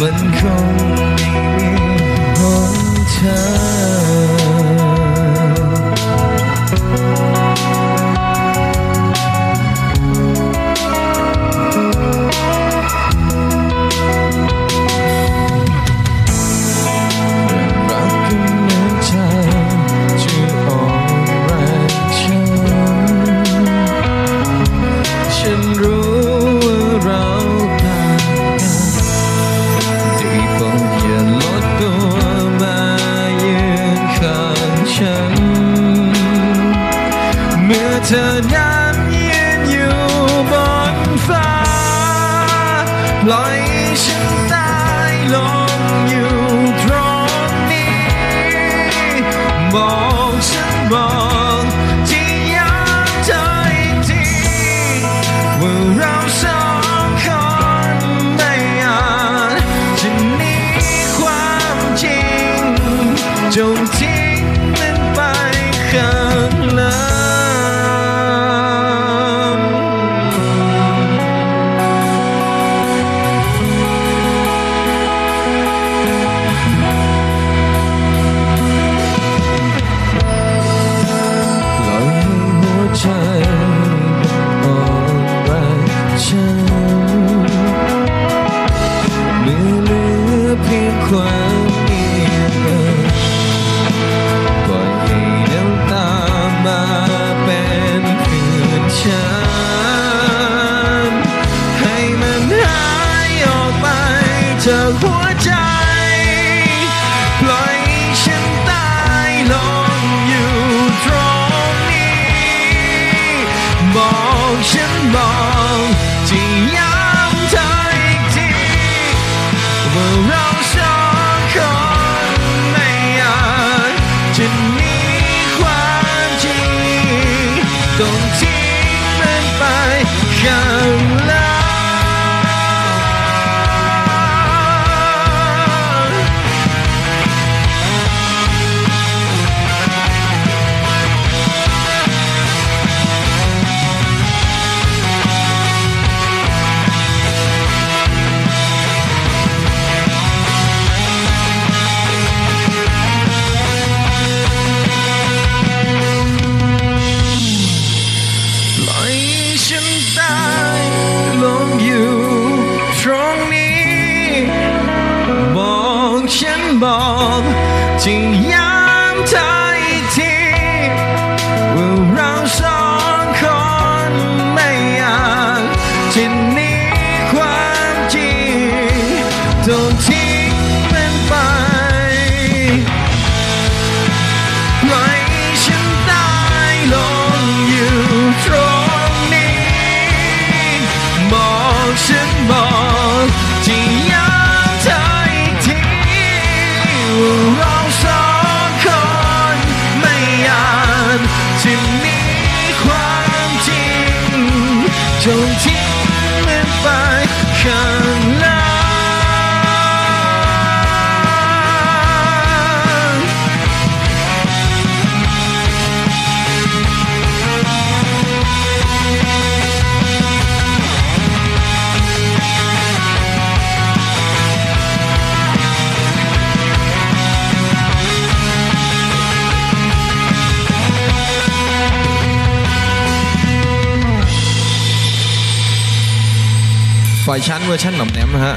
มันคงมีหนทาง เธอนั้นยืนอยู่บนฟ้าปล่อยฉันตายลงอยู่ตรงนี้บอกฉันบอกที่ยังเธออีกทีว่าเรา จากหัวใจ ปล่อยฉันตายลงอยู่ตรงนี้ บอกฉันบอกที่ย้ำเธออีกทีว่าเราสองคนไม่อาจจะมีความจริงต้องทิ้งมันไปกัน ไฟชั้นเวอร์ชั่นหน่อมแนมฮะ